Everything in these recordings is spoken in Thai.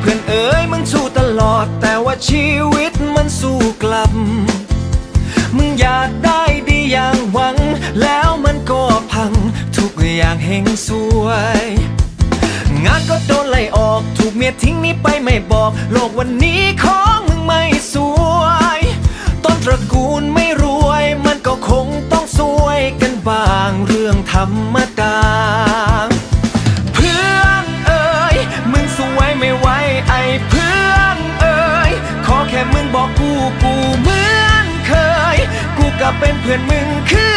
เพื่อนเอ๋ยมึงชีวิตมันสู้กลับ มึงอยากได้ดีอย่างหวัง แล้วมันก็พัง ทุกอย่างเฮงสวย งานก็โดนไล่ออก ถูกเมียทิ้งนี้ไปไม่บอก โลกวันนี้ของมึงไม่สวย ต้นตระกูลไม่รวย มันก็คงต้องสวยกันบ้างเรื่องธรรม ไอ้เพื่อนเอ่ยขอแค่มึงบอกกูกูเหมือนเคย กูก็เป็นเพื่อนมึงคือ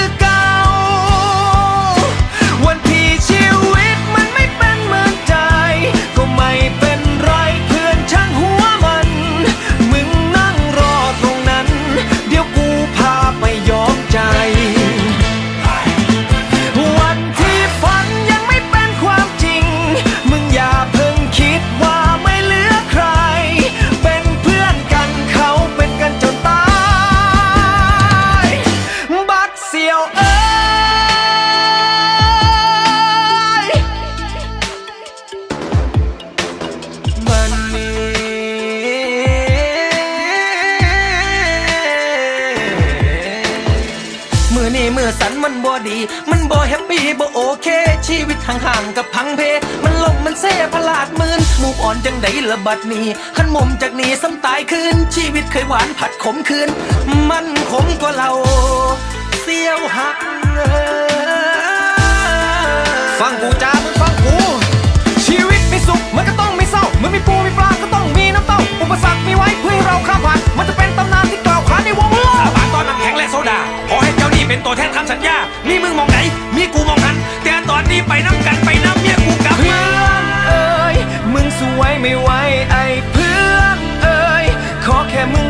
มันบ่ดี มันบ่แฮปปี้บ่โอเค ชีวิตห่างๆกับพังเพมันลมมันเซ่พลาดมืนมูกอ่อนจังไดละบัดนี้ขันมุมจากนี้ซ้ำตายคืนชีวิตเคยหวานผัดขมคืนมันขมกว่าเราเสียวหักเ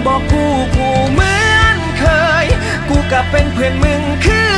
บอกกูกูเหมือนเคย กูกับเป็นเพื่อนมึงคือ